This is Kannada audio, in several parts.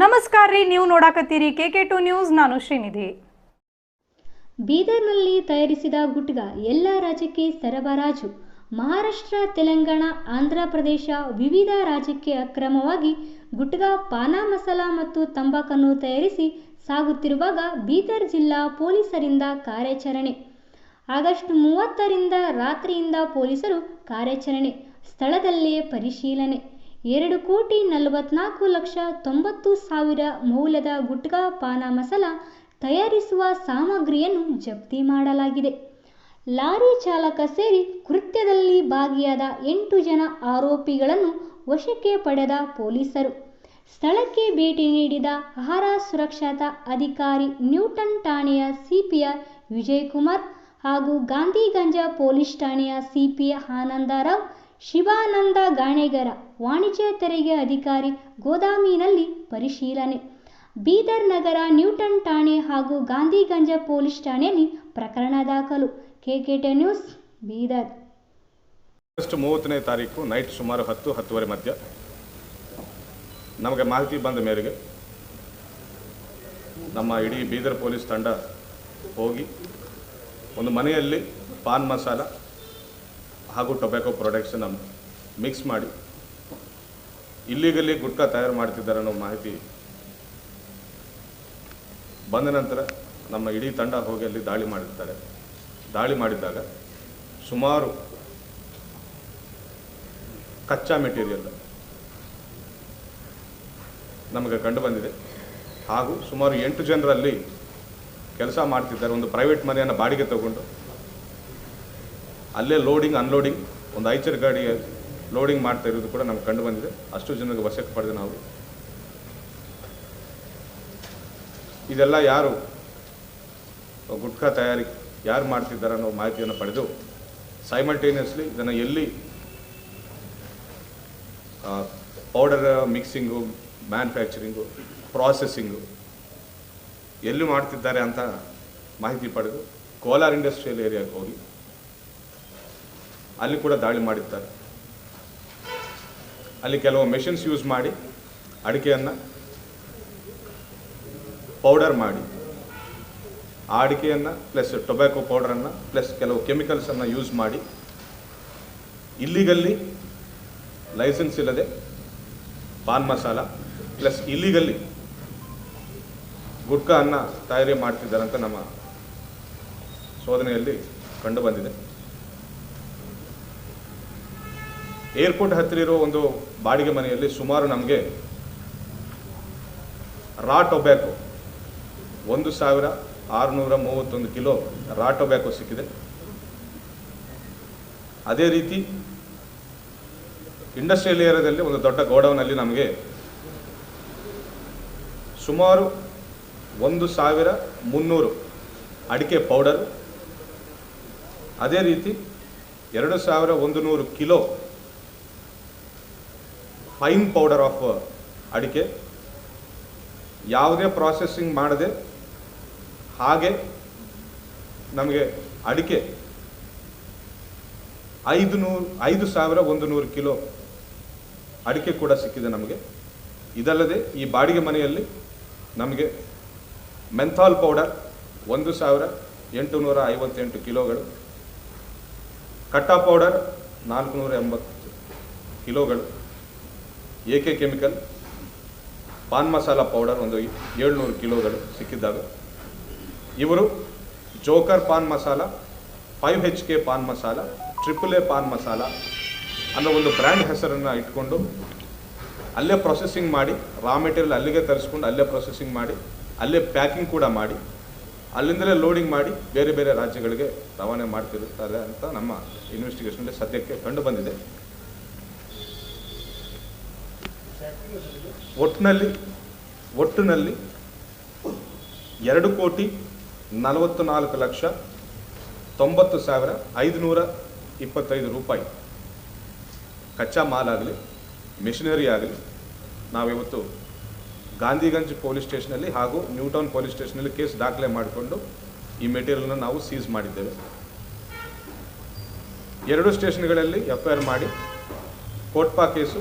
ನಮಸ್ಕಾರ ರೀ, ನೀವು ನೋಡಾಕತ್ತೀರಿ ಕೆ ಕೆ ಟು ನ್ಯೂಸ್, ನಾನು ಶ್ರೀನಿಧಿ. ಬೀದರ್ನಲ್ಲಿ ತಯಾರಿಸಿದ ಗುಟ್ಗ ಎಲ್ಲ ರಾಜ್ಯಕ್ಕೆ ಸರಬರಾಜು ಮಹಾರಾಷ್ಟ್ರ, ತೆಲಂಗಾಣ, ಆಂಧ್ರ ಪ್ರದೇಶ ವಿವಿಧ ರಾಜ್ಯಕ್ಕೆ ಅಕ್ರಮವಾಗಿ ಗುಟ್ಗಾ ಪಾನ ಮಸಾಲ ಮತ್ತು ತಂಬಾಕನ್ನು ತಯಾರಿಸಿ ಸಾಗುತ್ತಿರುವಾಗ ಬೀದರ್ ಜಿಲ್ಲಾ ಪೊಲೀಸರಿಂದ ಕಾರ್ಯಾಚರಣೆ. ಆಗಸ್ಟ್ ಮೂವತ್ತರಿಂದ ರಾತ್ರಿಯಿಂದ ಪೊಲೀಸರು ಕಾರ್ಯಾಚರಣೆ. ಸ್ಥಳದಲ್ಲೇ ಪರಿಶೀಲನೆ. ಎರಡು ಕೋಟಿ ನಲವತ್ನಾಲ್ಕು ಲಕ್ಷ ತೊಂಬತ್ತು ಸಾವಿರ ಮೌಲ್ಯದ ಗುಟ್ಕಾ ಪಾನ ಮಸಾಲ ತಯಾರಿಸುವ ಸಾಮಗ್ರಿಯನ್ನು ಜಪ್ತಿ ಮಾಡಲಾಗಿದೆ. ಲಾರಿ ಚಾಲಕ ಸೇರಿ ಕೃತ್ಯದಲ್ಲಿ ಭಾಗಿಯಾದ ಎಂಟು ಜನ ಆರೋಪಿಗಳನ್ನು ವಶಕ್ಕೆ ಪಡೆದ ಪೊಲೀಸರು. ಸ್ಥಳಕ್ಕೆ ಭೇಟಿ ನೀಡಿದ ಆಹಾರ ಸುರಕ್ಷತಾ ಅಧಿಕಾರಿ ನ್ಯೂಟನ್ ಠಾಣೆಯ ವಿಜಯ್ ವಿಜಯಕುಮಾರ್ ಹಾಗೂ ಗಾಂಧಿಗಂಜ ಪೊಲೀಸ್ ಠಾಣೆಯ ಸಿಪಿ ಆನಂದರಾವ್ ಶಿವಾನಂದ ಗಾಣೆಗರ ವಾಣಿಜ್ಯ ತೆರಿಗೆ ಅಧಿಕಾರಿ ಗೋದಾಮಿನಲ್ಲಿ ಪರಿಶೀಲನೆ. ಬೀದರ್ ನಗರ ನ್ಯೂಟನ್ ಠಾಣೆ ಹಾಗೂ ಗಾಂಧಿಗಂಜ ಪೊಲೀಸ್ ಠಾಣೆಯಲ್ಲಿ ಪ್ರಕರಣ ದಾಖಲು. ಕೆಕೆಟಿ ನ್ಯೂಸ್, ಬೀದರ್. ಆಗಸ್ಟ್ ಮೂವತ್ತನೇ ತಾರೀಕು ನೈಟ್ ಸುಮಾರು ಹತ್ತು, ಹತ್ತುವರೆ ಮಧ್ಯ. ನಮಗೆ ಮಾಹಿತಿ ಬಂದ ಮೇರೆಗೆ ನಮ್ಮ ಇಡೀ ಬೀದರ್ ಪೊಲೀಸ್ ತಂಡ ಹೋಗಿ ಒಂದು ಮನೆಯಲ್ಲಿ ಪಾನ್ ಮಸಾಲ ಹಾಗೂ ಟೊಬ್ಯಾಕೋ ಪ್ರಾಡಕ್ಟ್ಸನ್ನು ಮಿಕ್ಸ್ ಮಾಡಿ ಇಲ್ಲಿಗಲ್ಲಿ ಗುಟ್ಕಾ ತಯಾರು ಮಾಡ್ತಿದ್ದಾರೆ ಅನ್ನೋ ಮಾಹಿತಿ ಬಂದ ನಂತರ ನಮ್ಮ ಇಡೀ ತಂಡ ಹೋಗಿ ಅಲ್ಲಿ ದಾಳಿ ಮಾಡಿರ್ತಾರೆ. ದಾಳಿ ಮಾಡಿದಾಗ ಸುಮಾರು ಕಚ್ಚಾ ಮೆಟೀರಿಯಲ್ ನಮಗೆ ಕಂಡು ಬಂದಿದೆ. ಹಾಗೂ ಸುಮಾರು ಎಂಟು ಜನರಲ್ಲಿ ಕೆಲಸ ಮಾಡ್ತಿದ್ದಾರೆ. ಒಂದು ಪ್ರೈವೇಟ್ ಮನೆಯನ್ನು ಬಾಡಿಗೆ ತಗೊಂಡು ಅಲ್ಲೇ ಲೋಡಿಂಗ್ ಅನ್ಲೋಡಿಂಗ್ ಒಂದು ಐಚರ್ ಗಾಡಿ ಲೋಡಿಂಗ್ ಮಾಡ್ತಾ ಇರೋದು ಕೂಡ ನಮ್ಗೆ ಕಂಡು ಬಂದಿದೆ. ಅಷ್ಟು ಜನಕ್ಕೆ ವಶಕ್ಕೆ ಪಡೆದು ನಾವು. ಇದೆಲ್ಲ ಯಾರು? ಗುಟ್ಕಾ ತಯಾರಿ ಯಾರು ಮಾಡ್ತಿದ್ದಾರೆ ಅನ್ನೋ ಮಾಹಿತಿಯನ್ನು ಪಡೆದು ಸೈಮಲ್ಟೇನಿಯಸ್ಲಿ ಇದನ್ನು ಎಲ್ಲಿ ಪೌಡರ್ ಮಿಕ್ಸಿಂಗು ಮ್ಯಾನುಫ್ಯಾಕ್ಚರಿಂಗು ಪ್ರಾಸೆಸ್ಸಿಂಗು ಎಲ್ಲಿ ಮಾಡ್ತಿದ್ದಾರೆ ಅಂತ ಮಾಹಿತಿ ಪಡೆದು ಕೋಲಾರ್ ಇಂಡಸ್ಟ್ರಿಯಲ್ ಏರಿಯಾಗೆ ಹೋಗಿ ಅಲ್ಲಿ ಕೂಡ ದಾಳಿ ಮಾಡಿದ್ದಾರೆ. ಅಲ್ಲಿ ಕೆಲವು ಮೆಷಿನ್ಸ್ ಯೂಸ್ ಮಾಡಿ, ಅಡಿಕೆಯನ್ನು ಪೌಡರ್ ಮಾಡಿ. ಆ ಅಡಿಕೆಯನ್ನು ಪ್ಲಸ್ ಟೊಬ್ಯಾಕೊ ಪೌಡರನ್ನು ಪ್ಲಸ್ ಕೆಲವು ಕೆಮಿಕಲ್ಸನ್ನು ಯೂಸ್ ಮಾಡಿ. ಇಲ್ಲಿಗಲ್ಲಿ ಲೈಸೆನ್ಸ್ ಇಲ್ಲದೆ ಪಾನ್ ಮಸಾಲ ಪ್ಲಸ್ ಇಲ್ಲಿಗಲ್ಲಿ ಗುಟ್ಕಾ ಅನ್ನ ತಯಾರಿ ಮಾಡ್ತಿದ್ದಾರೆ ಅಂತ ನಮ್ಮ ಶೋಧನೆಯಲ್ಲಿ ಕಂಡು ಏರ್ಪೋರ್ಟ್ ಹತ್ತಿರ ಇರೋ ಒಂದು ಬಾಡಿಗೆ ಮನೆಯಲ್ಲಿ ಸುಮಾರು ನಮಗೆ ರಾ ಟೊಬ್ಯಾಕೊ, ಒಂದು ಸಾವಿರ ಆರುನೂರ ಮೂವತ್ತೊಂದು ಕಿಲೋ ರಾ ಟೊಬ್ಯಾಕೊ ಸಿಕ್ಕಿದೆ. ಅದೇ ರೀತಿ ಇಂಡಸ್ಟ್ರಿಯಲ್ ಏರಿಯಾದಲ್ಲಿ ಒಂದು ದೊಡ್ಡ ಗೋಡೌನಲ್ಲಿ ನಮಗೆ ಸುಮಾರು ಒಂದು ಸಾವಿರ ಮುನ್ನೂರು ಅಡಿಕೆ ಪೌಡರ್, ಅದೇ ರೀತಿ ಎರಡು ಸಾವಿರ ಒಂದು ನೂರು ಕಿಲೋ ಫೈನ್ ಪೌಡರ್ ಆಫ್ ಅಡಿಕೆ. ಯಾವುದೇ ಪ್ರಾಸೆಸ್ಸಿಂಗ್ ಮಾಡದೆ, ಹಾಗೆ ನಮಗೆ ಅಡಿಕೆ ಐದು ನೂರು ಐದು ಸಾವಿರ ಒಂದು ನೂರು ಕಿಲೋ ಅಡಿಕೆ ಕೂಡ ಸಿಕ್ಕಿದೆ ನಮಗೆ. ಇದಲ್ಲದೆ ಈ ಬಾಡಿಗೆ ಮನೆಯಲ್ಲಿ ನಮಗೆ ಮೆಂಥಾಲ್ ಪೌಡರ್ ಒಂದು ಸಾವಿರ ಎಂಟು ನೂರ ಐವತ್ತೆಂಟು ಕಿಲೋಗಳು, ಕಟ್ಟಾ ಪೌಡರ್ ನಾಲ್ಕುನೂರ ಎಂಬತ್ತು ಕಿಲೋಗಳು. A K chemical? Paan masala powder ಒಂದು ಏಳ್ನೂರು ಕಿಲೋಗಳು ಸಿಕ್ಕಿದ್ದಾವೆ ಇವರು joker paan masala, five H K paan masala, triple A paan masala ಅನ್ನೋ ಒಂದು ಬ್ರ್ಯಾಂಡ್ ಹೆಸರನ್ನು ಇಟ್ಕೊಂಡು ಅಲ್ಲೇ ಪ್ರೊಸೆಸಿಂಗ್ ಮಾಡಿ ರಾ ಮೆಟೀರಿಯಲ್ ಅಲ್ಲಿಗೆ ತರಿಸ್ಕೊಂಡು ಅಲ್ಲೇ ಪ್ರೊಸೆಸಿಂಗ್ ಮಾಡಿ, ಅಲ್ಲೇ ಪ್ಯಾಕಿಂಗ್ ಕೂಡ ಮಾಡಿ, ಅಲ್ಲಿಂದಲೇ ಲೋಡಿಂಗ್ ಮಾಡಿ ಬೇರೆ ಬೇರೆ ರಾಜ್ಯಗಳಿಗೆ ರವಾನೆ ಮಾಡ್ತಿರುತ್ತಾರೆ ಅಂತ ನಮ್ಮ ಇನ್ವೆಸ್ಟಿಗೇಷನ್ ಸದ್ಯಕ್ಕೆ ಕಂಡು ಬಂದಿದೆ. ಒಟ್ಟಿನಲ್ಲಿ ಒಟ್ಟಿನಲ್ಲಿ ಎರಡು ಕೋಟಿ ನಲವತ್ತು ನಾಲ್ಕು ಲಕ್ಷ ತೊಂಬತ್ತು ಸಾವಿರ ಐದುನೂರ ಇಪ್ಪತ್ತೈದು ರೂಪಾಯಿ. ಕಚ್ಚಾ ಮಾಲಾಗಲಿ, ಮಿಷನರಿ ಆಗಲಿ, ನಾವಿವತ್ತು ಗಾಂಧಿಗಂಜ್ ಪೊಲೀಸ್ ಸ್ಟೇಷನಲ್ಲಿ ಹಾಗೂ ನ್ಯೂಟೌನ್ ಪೊಲೀಸ್ ಸ್ಟೇಷನಲ್ಲಿ ಕೇಸ್ ದಾಖಲೆ ಮಾಡಿಕೊಂಡು ಈ ಮೆಟೀರಿಯಲ್ನ ನಾವು ಸೀಸ್ ಮಾಡಿದ್ದೇವೆ. ಎರಡು ಸ್ಟೇಷನ್ಗಳಲ್ಲಿ ಎಫ್ ಐ ಆರ್ ಮಾಡಿ COTPA case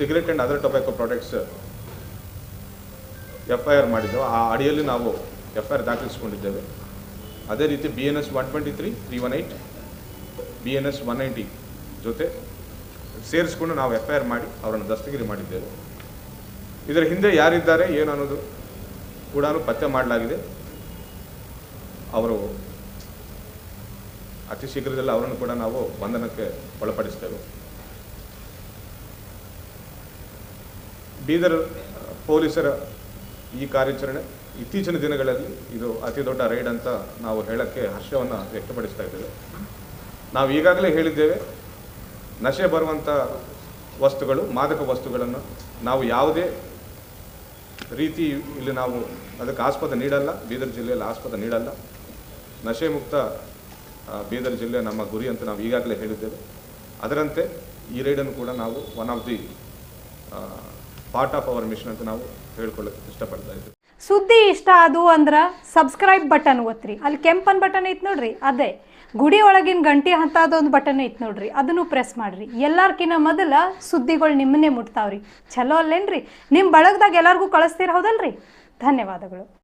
cigarette and other tobacco products F I R ಮಾಡಿದ್ದೆವು. ಆ ಅಡಿಯಲ್ಲಿ ನಾವು ಎಫ್ ಐ ಆರ್ ದಾಖಲಿಸಿಕೊಂಡಿದ್ದೇವೆ. ಅದೇ ರೀತಿ B N S one twenty three three one eight B N S one ninety ಜೊತೆ ಸೇರಿಸ್ಕೊಂಡು ನಾವು ಎಫ್ ಐ ಆರ್ ಮಾಡಿ ಅವರನ್ನು ದಸ್ತಗಿರಿ ಮಾಡಿದ್ದೇವೆ. ಇದರ ಹಿಂದೆ ಯಾರಿದ್ದಾರೆ, ಏನು ಅನ್ನೋದು ಕೂಡ ಪತ್ತೆ ಮಾಡಲಾಗಿದೆ. ಅವರು ಅತಿ ಶೀಘ್ರದಲ್ಲಿ ಅವರನ್ನು ಕೂಡ ನಾವು ಬಂಧನಕ್ಕೆ ಒಳಪಡಿಸ್ತೇವೆ. ಬೀದರ್ ಪೊಲೀಸರ ಈ ಕಾರ್ಯಾಚರಣೆ ಇತ್ತೀಚಿನ ದಿನಗಳಲ್ಲಿ ಇದು ಅತಿ ದೊಡ್ಡ ರೈಡ್ ಅಂತ ನಾವು ಹೇಳಕ್ಕೆ ಹರ್ಷವನ್ನು ವ್ಯಕ್ತಪಡಿಸ್ತಾ ಇದ್ದೇವೆ. ನಾವು ಈಗಾಗಲೇ ಹೇಳಿದ್ದೇವೆ, ನಶೆ ಬರುವಂಥ ವಸ್ತುಗಳು, ಮಾದಕ ವಸ್ತುಗಳನ್ನು ನಾವು ಯಾವುದೇ ರೀತಿ ಇಲ್ಲಿ ನಾವು ಅದಕ್ಕೆ ಆಸ್ಪದ ನೀಡಲ್ಲ, ಬೀದರ್ ಜಿಲ್ಲೆಯಲ್ಲಿ ಆಸ್ಪದ ನೀಡಲ್ಲ. ನಶೆ ಮುಕ್ತ ಬೀದರ್ ಜಿಲ್ಲೆ ನಮ್ಮ ಗುರಿ ಅಂತ ನಾವು ಈಗಾಗಲೇ ಹೇಳಿದ್ದೇವೆ. ಅದರಂತೆ ಈ ರೈಡನ್ನು ಕೂಡ ನಾವು one of the part of our mission ಅಂತ ನಾವು ಹೇಳ್ಕೊಳ್ಳೋಕೆ ಇಷ್ಟಪಡ್ತಾ ಇದ್ದೀವಿ. ಸುದ್ದಿ ಇಷ್ಟ ಅದು ಅಂದ್ರೆ ಸಬ್ಸ್ಕ್ರೈಬ್ ಬಟನ್ ಒತ್ತಿರಿ ಅಲ್ಲಿ ಕೆಂಪನ್ ಬಟನ್ ಐತೆ ನೋಡ್ರಿ? ಅದೇ. ಗುಡಿ ಒಳಗಿನ ಗಂಟಿ ಅಂತ ಅದೊಂದು ಬಟನ್ ಐತೆ ನೋಡ್ರಿ. ಅದನ್ನು ಪ್ರೆಸ್ ಮಾಡ್ರಿ. ಎಲ್ಲಾರ್ಕಿನ ಮೊದಲ ಸುದ್ದಿಗಳು ನಿಮ್ಮನ್ನೇ ಮುಟ್ತಾವ್ರಿ. ಚಲೋ ಅಲ್ಲೇನ್ರಿ? ನಿಮ್ಮ ಬಳಗದಾಗ ಎಲ್ಲರಿಗೂ ಕಳಿಸ್ತೀರ ಹೌದಲ್ರಿ? ಧನ್ಯವಾದಗಳು.